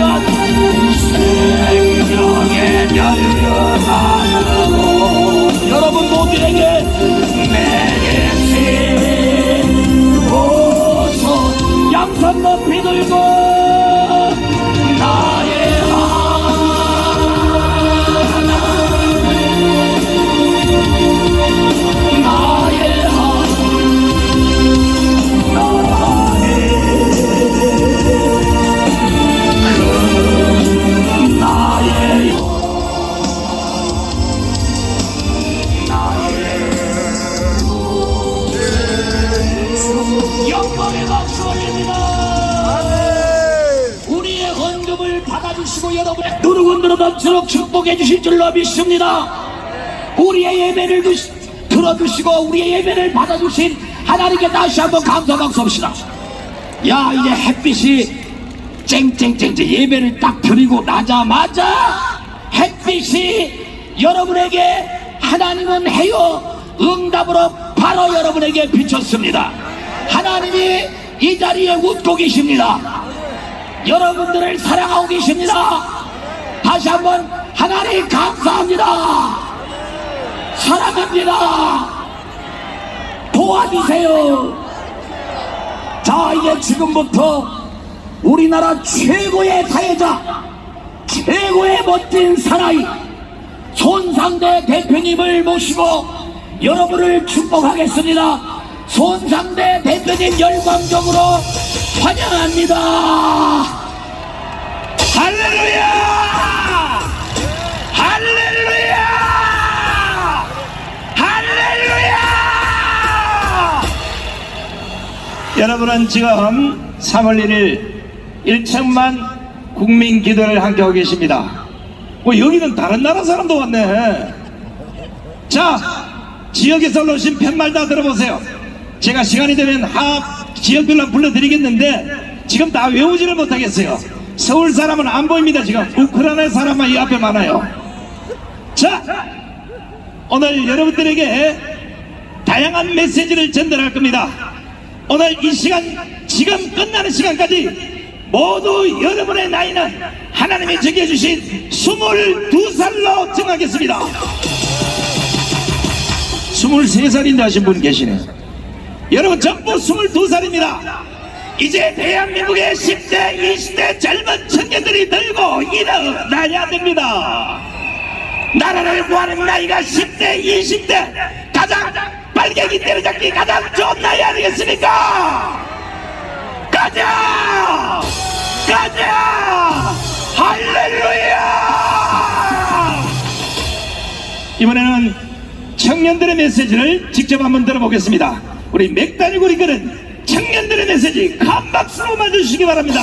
Obrigado! 받아주시고 여러분의 누르군들어 넘치도록 축복해 주실 줄로 믿습니다. 우리의 예배를 드- 들어주시고 우리의 예배를 받아주신 하나님께 다시 한번 감사 박수합시다. 야 이제 햇빛이 쨍쨍쨍쨍 예배를 딱 드리고 나자마자 햇빛이 여러분에게 하나님은 해요. 응답으로 바로 여러분에게 비쳤습니다. 하나님이 이 자리에 웃고 계십니다 여러분들을 사랑하고 계십니다. 다시 한번 하나님 감사합니다. 사랑합니다. 도와주세요. 자 이제 지금부터 우리나라 최고의 사회자 최고의 멋진 사나이 손상대 대표님을 모시고 여러분을 축복하겠습니다. 손상대 대표님 열광적으로 환영합니다 할렐루야 할렐루야 할렐루야 여러분은 지금 3월 1일 1천만 국민 기도를 함께 하고 계십니다. 뭐 여기는 다른 나라 사람도 왔네. 자, 지역에서 오신 팻말 다 들어보세요. 제가 시간이 되면 합 지역별로 불러드리겠는데 지금 다 외우지를 못하겠어요. 서울 사람은 안 보입니다. 지금 우크라이나 사람만 이 앞에 많아요. 자, 오늘 여러분들에게 다양한 메시지를 전달할 겁니다. 오늘 이 시간, 지금 끝나는 시간까지 모두 여러분의 나이는 하나님이 정해주신 22살로 정하겠습니다. 23살인데 하신 분 계시네. 여러분 전부 22살입니다. 이제 대한민국의 10대, 20대 젊은 청년들이 들고 일어나야 됩니다. 나라를 구하는 나이가 10대, 20대 가장 빨갱이 때려잡기 가장 좋은 나이 아니겠습니까? 가자! 가자! 할렐루야! 이번에는 청년들의 메시지를 직접 한번 들어보겠습니다. 우리 맥다니고리 그는 청년들의 메시지 큰 박수로 맞아주시기 바랍니다.